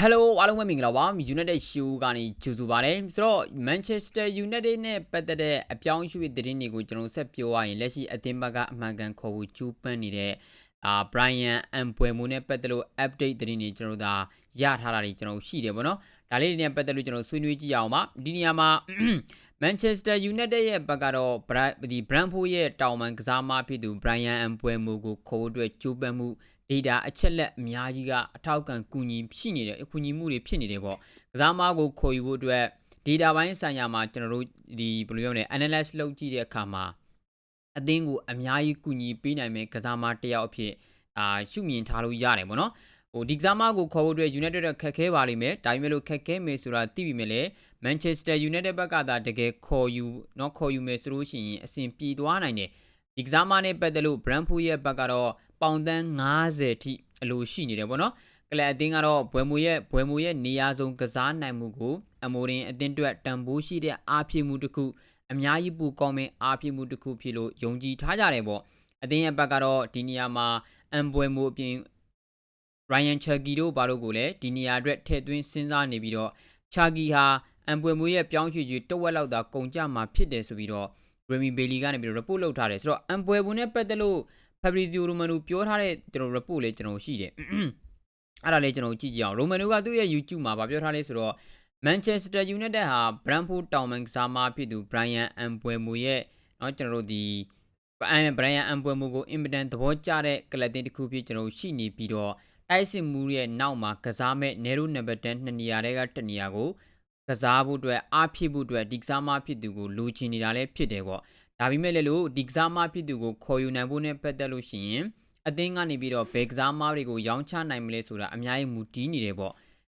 Hello အားလုံးပဲမင်္ဂလာပါ United Show ကနေကြိုဆိုပါရစေဆိုတော့ Manchester United နဲ့ပတ်သက်တဲ့အပြောင်းအရွှေ့သတင်းတွေကိုကျွန်တော်ဆက်ပြောရရင်လက်ရှိအသင်းဘက်ကအမှန်ကန်ခေါ်ဖို့ကြိုးပမ်းနေတဲ့အာ Brian Mbeumo နဲ့ပတ်သက်လို့ update သတင်းတွေကျွန်တော်ဒါရထားတာတွေကျွန်တော်ရှိတယ်ပေါ့နော်ဒါလေးတွေနဲ့ပတ်သက်လို့ကျွန်တော်ဆွေးနွေးကြည့်ရအောင်ပါဒီနေရာမှာ Manchester United ရဲ့ဘက်ကတော့ Bra- ဒီ Brentford ရဲ့တောင်ပန်ကစားမဖြစ်သူ Brian Mbeumo ကိုခေါ်ဖို့အတွက်ကြိုးပမ်းမှု data အချက်လက်အများကြီးကအထောက်အကံကူညီရှိနေတယ်အကူညီမှုတွေဖြစ်နေတယ်ပေါ့ကစားမကိုခေါ်ယူဖို့အတွက် data ဘိုင်းဆိုင်ရာမှာကျွန်တော်တို့ဒီဘယ်လိုပြောမလဲ analyze လုပ်ကြည့်တဲ့အခါမှာအသင်းကိုအများကြီးကူညီပေးနိုင်မဲ့ကစားမတစ်ယောက်အဖြစ်အာရှုမြင်ထားလို့ရတယ်ပေါ့နော်ဟိုဒီကစားမကိုခေါ်ဖို့အတွက် United ကခက်ခဲပါလိမ့်မယ်ဒါပေမဲ့လို့ခက်ခဲမယ်ဆိုတာသိပြီမဲ့လေ Manchester United ဘက်ကသာတကယ်ခေါ်ယူเนาะခေါ်ယူမယ်ဆိုလို့ရှိရင်အဆင်ပြေသွားနိုင်တယ်ဒီကစားမနဲ့ပတ်သက်လို့ Brentford ရဲ့ဘက်ကတော့ ပေါင်တန်း90ထိအလိုရှိနေတယ်ပေါ့နော်ကလပ်အသင်းကတော့ဘွယ်မူရဲ့ဘွယ်မူရဲ့နေရာဆုံးကစားနိုင်မှုကိုအမိုရင်အသင်းအတွက်တန်ဖိုးရှိတဲ့အားဖြည့်မှုတစ်ခုအများကြီးပူကောင်းမဲ့အားဖြည့်မှုတစ်ခုဖြစ်လို့ယုံကြည်ထားကြတယ်ပေါ့အသင်းရဲ့ဘက်ကတော့ဒီနေရာမှာအမ်ဘွယ်မူအပြင် Ryan Chagi တို့ဘာလို့ကိုလည်းဒီနေရာအတွက်ထည့်သွင်းစဉ်းစားနေပြီးတော့ Chagi ဟာအမ်ပွေမွေးရဲ့ပြောင်းရွှေ့ကြီးတဝက်လောက်သာကုန်ကြမှာဖြစ်တယ်ဆိုပြီးတော့ Remy Bailey ကနေပြီးတော့ report လုပ်ထားတယ်ဆိုတော့အမ်ပွေဘူးနဲ့ပတ်သက်လို့ Fabrizio Romano ပြောထားတဲ့ကျွန်တော် report လေးကျွန်တော်ရှိတယ်အဲ့ဒါလေးကျွန်တော်ကြည့်ကြည့်အောင် Romano ကသူ့ရဲ့ YouTube မှာဗာပြောထားလေးဆိုတော့ Manchester United ဟာ Brentford တောင်ပန်ကစားမဖြစ်သူ Brian Mbeumo ရဲ့เนาะကျွန်တော်တို့ဒီ Brian Mbeumo ကိုအင်မတန်သဘောကျတဲ့ကလပ်တင်တစ်ခုဖြစ်ကျွန်တော်ရှိနေပြီးတော့တိုက်စစ်မှုရဲ့နောက်မှာကစားမဲ့ Nero number 10နှစ်နေရာတွေကတစ်နေရာကိုကစားဖို့အတွက်အားဖြစ်ဖို့အတွက်ဒီကစားမဖြစ်သူကိုလူချင်နေတာလည်းဖြစ်တယ်ပေါ့ ဒါပေမဲ့လည်းလို့ဒီကစားမဖြစ်သူကိုခေါ်ယူနိုင်ဖို့နဲ့ပတ်သက်လို့ရှိရင်အသင်းကနေပြီးတော့ဘယ်ကစားမတွေကိုရောင်းချနိုင်မလဲဆိုတာအများကြီးမူတည်နေတယ်ပေါ့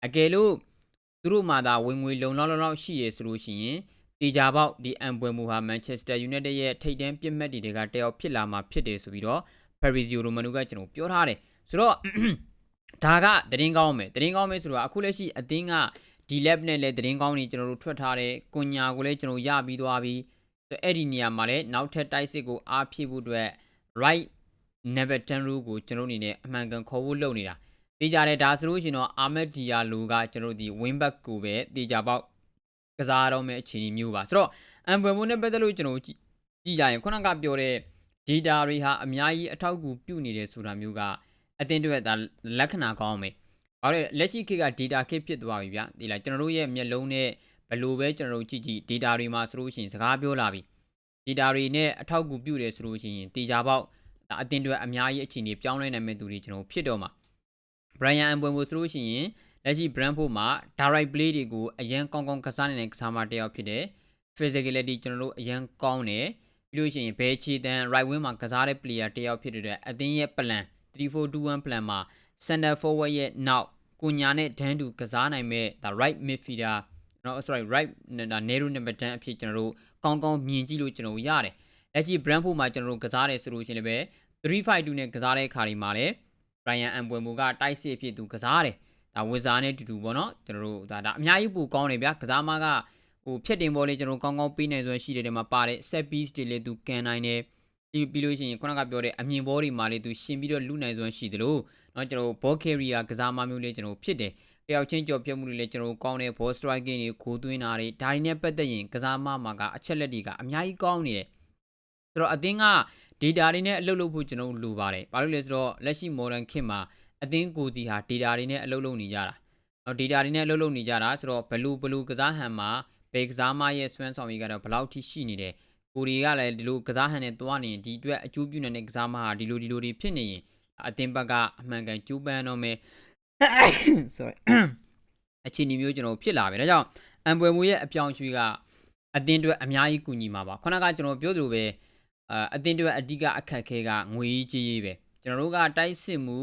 အကယ်လို့သူတို့မှသာဝင်ငွေလုံလောက်လောက်ရှိရဆိုလို့ရှိရင်တေချာပေါက်ဒီအမ်ပွဲမူဟာမန်ချက်စတာယူနိုက်တက်ရဲ့ထိပ်တန်းပြစ်မှတ်တွေကတယောက်ဖြစ်လာမှာဖြစ်တယ်ဆိုပြီးတော့ဖရီဇီယိုရိုမန်နူကကျွန်တော်ပြောထားတယ်ဆိုတော့ဒါကသတင်းကောင်းမယ်သတင်းကောင်းမယ်ဆိုတော့အခုလက်ရှိအသင်းကဒီ lab နဲ့လည်းသတင်းကောင်းတွေကျွန်တော်တို့ထွက်ထားတယ်ကွန်ညာကိုလည်းကျွန်တော်ရပြီးသွားပြီ ဆိုအဲ့ဒီနေရာမှာလည်းနောက်ထပ်တိုက်စစ်ကိုအားဖြည့်ဖို့အတွက် right never 10 rule ကိုကျွန်တော်အနေနဲ့အမှန်ကန်ခေါ်ဖို့လုပ်နေတာတေးကြတယ်ဒါဆိုလို့ရှိရင်တော့ Ahmed Diallo ကကျွန်တော်ဒီ wing back ကိုပဲတေးကြပေါက်ကစားတော့မယ့်အခြေအနေမျိုးပါဆိုတော့အမ်ဘွယ်မွန်နဲ့ပတ်သက်လို့ကျွန်တော်ကြည့်ကြည့်ရရင်ခုနကပြောတဲ့ data တွေဟာအများကြီးအထောက်အကူပြုနေတယ်ဆိုတာမျိုးကအတင်းတွေဒါလက္ခဏာကောင်းမယ်။ဘာလို့လဲလက်ရှိခေတ်က data ခေတ်ဖြစ်သွားပြီဗျာ။ဒီလားကျွန်တော်တို့ရဲ့မျက်လုံးနဲ့ ဘယ်လိုပဲကျွန်တော်တို့ကြည့်ကြည့် data တွေမှာဆိုလို့ရှိရင်စကားပြောလာပြီ။ data တွေနဲ့အထောက်အကူပြုတယ်ဆိုလို့ရှိရင်တေချာပေါက်ဒါအတင်းတွေအများကြီးအခြေအနေပြောင်းလဲနိုင်မဲ့သူတွေကျွန်တော်ဖြစ်တော့မှာ။ Brian Mbeumo ဆိုလို့ရှိရင်လက်ရှိ Brentford မှာ direct play တွေကိုအရန်ကောင်းကောင်းကစားနေတဲ့ကစားမတစ်ယောက်ဖြစ်တယ်။ physicality ကျွန်တော်တို့အရန်ကောင်းတယ်။ပြီးလို့ရှိရင်ဘဲချီတန် right wing မှာကစားတဲ့ player တစ်ယောက်ဖြစ်တဲ့အတွက်အသင်းရဲ့ plan 3421 plan မှာ center forward ရဲ့နောက်ကိုညာနဲ့ဒန်းတူကစားနိုင်မဲ့ဒါ right midfielder เนาะ sorry right ဒါ narrow number 10အဖြစ်ကျွန်တော်တို့ကောင်းကောင်းမြင်ကြည့်လို့ကျွန်တော်ရတယ်လက်ရှိ Brentford မှာကျွန်တော်တို့ကစားတယ်ဆိုလို့ရှိရင်လည်း352နဲ့ကစားတဲ့ခါဒီမှာလည်း Brian Mbeumo ကတိုက်စစ်ဖြစ်သူကစားတယ်ဒါဝီဇာနဲ့တူတူပေါ့နော်ကျွန်တော်တို့ဒါဒါအများကြီးပိုကောင်းတယ်ဗျာကစားမကဟိုဖြတ်တင်ပေါ်လေးကျွန်တော်ကောင်းကောင်းပေးနိုင်စွမ်းရှိတယ်တဲ့မှာပါတယ် set piece တွေလည်းသူကန်နိုင်တယ်ပြီးပြီးလို့ရှိရင်ခုနကပြောတဲ့အမြင်ဘောတွေမှာလေသူရှင်ပြီးတော့လူနိုင်စွမ်းရှိတယ်လို့เนาะကျွန်တော်ဘော့ကယ်ရီယာကစားမမျိုးလေးကျွန်တော်ဖြစ်တယ် တယောက်ချင်းကြော်ပြတ်မှုတွေလည်းကျွန်တော်ကောင်းတဲ့ ball striking တွေခိုးသွင်းတာတွေဒါတွေနဲ့ပတ်သက်ရင်ကစားမမှာကအချက်လက်တွေကအများကြီးကောင်းနေတယ်ဆိုတော့အသင်းက data တွေနဲ့အလုပ်လုပ်ဖို့ကျွန်တော်လိုပါတယ်ဘာလို့လဲဆိုတော့လက်ရှိ modern ခင်မှာအသင်းကိုစီဟာ data တွေနဲ့အလုပ်လုပ်နေကြတာနော် data တွေနဲ့အလုပ်လုပ်နေကြတာဆိုတော့ဘလူးဘလူးကစားဟန်မှာဘေကစားမရဲ့စွမ်းဆောင်ရည်ကတော့ဘယ်လောက်ထိရှိနေတယ်ကိုရီကလည်းဒီလိုကစားဟန်နဲ့တွားနေရင်ဒီအတွက်အကျိုးပြုနိုင်တဲ့ကစားမဟာဒီလိုဒီလိုတွေဖြစ်နေရင်အသင်းဘက်ကအမှန်ကန်ကျူးပန်းတော့မယ် sorry အချင်းဒီမျိုးကျွန်တော်ဖြစ်လာပြီဒါကြောင့်အံပွဲမူရဲ့အပြောင်းရွှေ့ကအတင်အတွက်အများကြီးကူညီမှာပါခုနကကျွန်တော်ပြောသလိုပဲအအတင်အတွက်အဓိကအခက်ခဲကငွေကြီးကြီးပဲကျွန်တော်တို့ကတိုက်စစ်မှု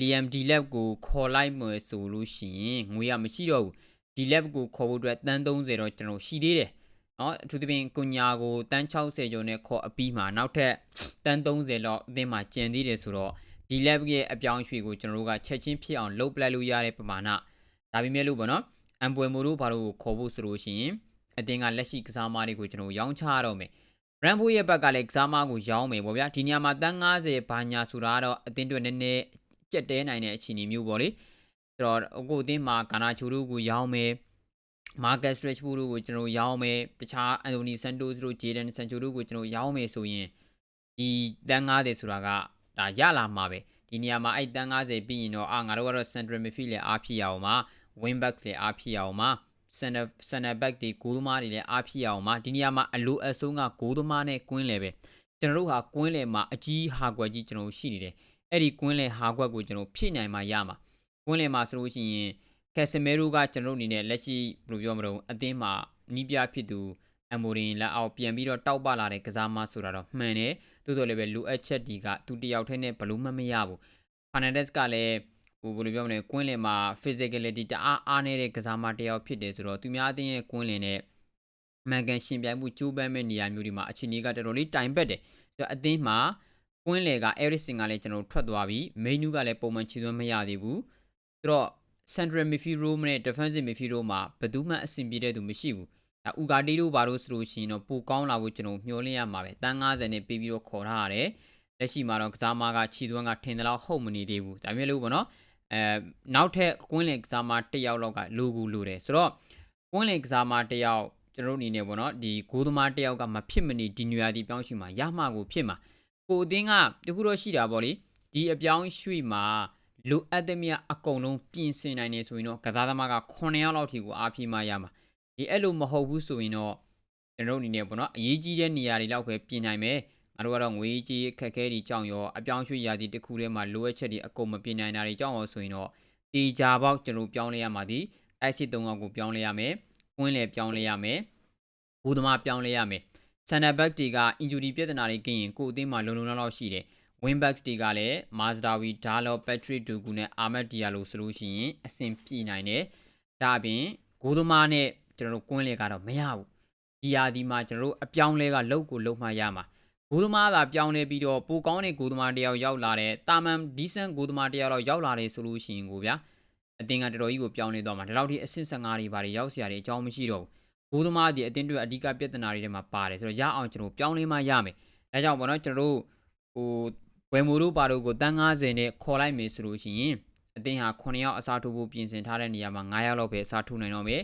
လီယမ်ဒီလက်ကိုခေါ်လိုက်မယ်ဆိုလို့ရှိရင်ငွေကမရှိတော့ဘူးဒီလက်ကိုခေါ်ဖို့အတွက်တန်း30တော့ကျွန်တော်ရှိသေးတယ်เนาะအထူးသဖြင့်ကုညာကိုတန်း60ကျော်နဲ့ခေါ်အပြီးမှာနောက်ထပ်တန်း30လောက်အသင်းမှာကျန်သေးတယ်ဆိုတော့ ဒီ lab ရဲ့အပြောင်းအရွှေ့ကိုကျွန်တော်တို့ကချက်ချင်းဖြစ်အောင်လုပ်ပလိုက်လို့ရတဲ့ပမာဏဒါပေမဲ့လို့ပေါ့နော်အမ်ပွေမိုတို့ဘာလို့ခေါ်ဖို့ဆိုလို့ရှိရင်အသင်းကလက်ရှိကစားမတွေကိုကျွန်တော်ရောင်းချရတော့မယ်ရန်ဘိုရဲ့ဘက်ကလည်းကစားမကိုရောင်းမယ်ပေါ့ဗျာဒီညမှာတန်း90ဘာညာဆိုတာကတော့အသင်းတွေနည်းနည်းကြက်တဲနိုင်တဲ့အခြေအနေမျိုးပေါ့လေဆိုတော့အခုအသင်းမှာကာနာချိုတို့ကိုရောင်းမယ်မာကတ်စထရက်ဘူးတို့ကိုကျွန်တော်ရောင်းမယ်တခြားအန်တိုနီဆန်တိုစ်တို့ဂျေဒန်ဆန်ချိုတို့ကိုကျွန်တော်ရောင်းမယ်ဆိုရင်ဒီတန်း90ဆိုတာက ဒါရလာမှာပဲဒီနေရာမှာအဲ့တန်း90ပြီးရင်တော့အာငါတို့ကတော့ central midfield လည်းအားဖြစ်ရအောင်ပါ wing back လည်းအားဖြစ်ရအောင်ပါ center center back တွေဂိုးသမားတွေလည်းအားဖြစ်ရအောင်ပါဒီနေရာမှာအလိုအဆုံးကဂိုးသမားနဲ့ကွင်းလေပဲကျွန်တော်တို့ဟာကွင်းလေမှာအကြီးဟာကွက်ကြီးကျွန်တော်တို့ရှိနေတယ်အဲ့ဒီကွင်းလေဟာကွက်ကိုကျွန်တော်ဖြည့်နိုင်မှရမှာကွင်းလေမှာဆိုလို့ရှိရင်ကက်ဆမီရိုကကျွန်တော်တို့အနေနဲ့လက်ရှိဘယ်လိုပြောမလို့အသင်းမှာနီးပြဖြစ်သူ အမိုရင်လက်အောက်ပြန်ပြီးတော့တောက်ပလာတဲ့ကစားမဆိုတာတော့မှန်တယ်သို့တော်လည်းပဲလိုအပ်ချက်ဒီကသူတယောက်တည်းနဲ့ဘလို့မှမရဘူးဖာနန်ဒက်စ်ကလည်းဟိုဘယ်လိုပြောမလဲကွင်းလင်မှာ physicality တအားအားနေတဲ့ကစားမတစ်ယောက်ဖြစ်တယ်ဆိုတော့သူများအသင်းရဲ့ကွင်းလင်နဲ့မှန်ကန်ရှင်ပြိုင်မှုကြိုးပမ်းမဲ့နေရာမျိုးတွေမှာအခြေအနေကတော်တော်လေးတိုင်ပတ်တယ်ဆိုတော့အသင်းမှာကွင်းလေက everything ကလည်းကျွန်တော်ထွက်သွားပြီ menu ကလည်းပုံမှန်ချီသွင်းမရသေးဘူးဆိုတော့ central midfield role နဲ့ defensive midfield role မှာဘယ်သူမှအဆင်ပြေတဲ့သူမရှိဘူးဒါ ဥကာတီတို့ဘာလို့ဆိုလို့ရှိရင်တော့ပိုကောင်းလာဖို့ကျွန်တော်မျှော်လင့်ရမှာပဲတန်း90နဲ့ပြီးပြီးတော့ခေါ်ထားရတယ်လက်ရှိမှာတော့ကစားမကခြီသွင်းကထင်တယ်လို့ဟုတ်မနေသေးဘူးဒါမျိုးလို့ပေါ့နော်အဲနောက်ထပ်ကွင်းလင်ကစားမတစ်ယောက်လောက်ကလိုကူလိုတယ်ဆိုတော့ကွင်းလင်ကစားမတစ်ယောက်ကျွန်တော်တို့အနေနဲ့ပေါ့နော်ဒီဂိုးသမားတစ်ယောက်ကမဖြစ်မနေဒီညူယာဒီပြောင်းရွှေ့မှာရမှကိုဖြစ်မှာကိုအတင်းကတခုတော့ရှိတာပေါ့လေဒီအပြောင်းရွှေ့မှာလိုအပ်တဲ့မြအကုန်လုံးပြင်ဆင်နိုင်နေဆိုရင်တော့ကစားသမားက9ယောက်လောက်ထိကိုအားပြေးမှရမှာ ဒီအဲ့လိုမဟုတ်ဘူးဆိုရင်တော့ကျွန်တော်တို့အနေနဲ့ပေါ့နော်အရေးကြီးတဲ့နေရာတွေလောက်ပဲပြင်နိုင်မယ်ငါတို့ကတော့ငွေကြီးခက်ခဲတွေကြောင့်ရောအပြောင်းရွှေ့ရာသီတစ်ခုထဲမှာလိုအပ်ချက်တွေအကုန်မပြင်နိုင်တာတွေကြောင့်ရောဆိုရင်တော့တေချာပေါက်ကျွန်တော်ပြောင်းလဲရမှာဒီတိုက်စစ်၃ယောက်ကိုပြောင်းလဲရမယ်။ကွင်းလေပြောင်းလဲရမယ်။ဘူသမားပြောင်းလဲရမယ်။ center back တွေက injury ပြဿနာတွေကင်းရင်ကိုအသင်းမှာလုံလုံလောက်လောက်ရှိတယ်။ wing backs တွေကလည်း Mazdawi, Dalot, Patrick Dogu နဲ့ Ahmed Diallo ဆိုလို့ရှိရင်အဆင်ပြေနိုင်တယ်။ဒါအပြင်ဂိုးသမားနဲ့ ကျွန်တော်တို့ကွင်းလေကတော့မရဘူးဒီရာဒီမှာကျွန်တော်တို့အပြောင်းလဲကလုတ်ကိုလုံမှရမှာဂိုးသမားသာပြောင်းလဲပြီးတော့ပိုကောင်းတဲ့ဂိုးသမားတယောက်ရောက်လာတဲ့တာမန်ဒီဆန်ဂိုးသမားတယောက်တော့ရောက်လာတယ်ဆိုလို့ရှိရင်ကိုဗျာအတင်းကတော်တော်ကြီးကိုပြောင်းလဲသွားမှာဒါတော့ဒီအဆင့်15တွေဘာတွေရောက်စရာတွေအကြောင်းမရှိတော့ဘူးဂိုးသမားဒီအတင်းတွေအဓိကပြဿနာတွေထဲမှာပါတယ်ဆိုတော့ရအောင်ကျွန်တော်ပြောင်းလဲမှရမယ်ဒါကြောင့်ပေါ့နော်ကျွန်တော်တို့ဟိုဝယ်မိုတို့ပါတို့ကိုတန်း90နဲ့ခေါ်လိုက်မယ်ဆိုလို့ရှိရင်အတင်းဟာ9ယောက်အစားထိုးဖို့ပြင်ဆင်ထားတဲ့နေရာမှာ9ယောက်လောက်ပဲအစားထိုးနိုင်တော့မယ်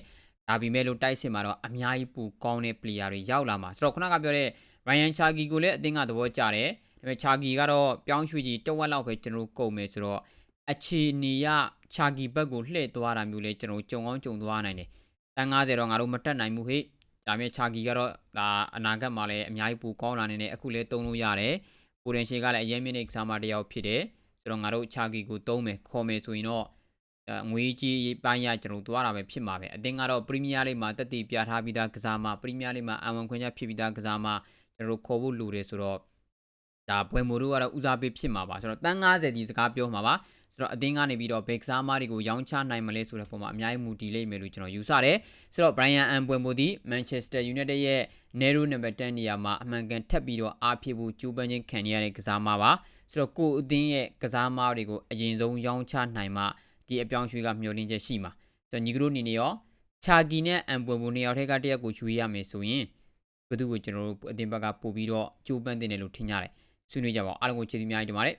ဒါပေမဲ့လို့တိုက်စစ်မှာတော့အများကြီးပူကောင်းတဲ့ player တွေရောက်လာမှာဆိုတော့ခုနကပြောတဲ့ Ryan Chagi ကိုလည်းအတင်းကသဘောကျတယ်ဒါပေမဲ့ Chagi ကတော့ပြောင်းရွှေ့ကြီးတဝက်လောက်ပဲကျွန်တော်တို့ကုန်မယ်ဆိုတော့အခြေအနေရ Chagi ဘက်ကိုလှည့်သွားတာမျိုးလဲကျွန်တော်ကြုံကောင်းကြုံသွားနိုင်တယ်တန်း90တော့ငါတို့မတက်နိုင်ဘူးဟေ့ဒါပေမဲ့ Chagi ကတော့ဒါအနာဂတ်မှာလည်းအများကြီးပူကောင်းလာနေတယ်အခုလဲတုံးလို့ရတယ်ကိုရင်ရှေကလည်းအရင်မြင့်နေကစားမတယောက်ဖြစ်တယ်ဆိုတော့ငါတို့ Chagi ကိုတုံးမယ်ခေါ်မယ်ဆိုရင်တော့ ငွေကြီးပိုင်းရကျွန်တော်သွားတာပဲဖြစ်မှာပဲအတင်းကတော့ပရီးမီးယားလိမှာတက်တည်ပြထားပြီးသားကစားမပရီးမီးယားလိမှာအဝန်ခွင့်ရဖြစ်ပြီးသားကစားမကျွန်တော်ခေါ်ဖို့လိုတယ်ဆိုတော့ဒါပွဲမိုတို့ကတော့ဦးစားပေးဖြစ်မှာပါဆိုတော့တန်း90ဒီစကားပြောမှာပါဆိုတော့အသင်းကနေပြီးတော့ဘက်စားမားတွေကိုရောင်းချနိုင်မလဲဆိုတဲ့ပုံမှာအများကြီးမူတည်လိမ့်မယ်လို့ကျွန်တော်ယူဆတယ်ဆိုတော့ Brian Am ပွဲမိုဒီ Manchester United ရဲ့ Nero number 10နေရာမှာအမှန်ကန်ထပ်ပြီးတော့အားဖြစ်ဖို့ကြိုးပမ်းခြင်းခံရတဲ့ကစားမပါဆိုတော့ကိုအသင်းရဲ့ကစားမတွေကိုအရင်ဆုံးရောင်းချနိုင်မှ ဒီအပြောင်းရွှေ့ကမျှော်လင့်ချက်ရှိမှာဆိုတော့ညီကတို့အနေနဲ့ရောချာဂီနဲ့အမ်ပွန်ဘူနေရာထက်ကတရက်ကိုရွှေ့ရမယ်ဆိုရင်ဘယ်သူကိုကျွန်တော်တို့အတင်ဘက်ကပို့ပြီးတော့ကြိုးပမ်းတင်တယ်လို့ထင်ကြတယ်ဆွေးနွေးကြပါအောင်အားလုံးကိုကျေးဇူးများကြီးတင်ပါတယ်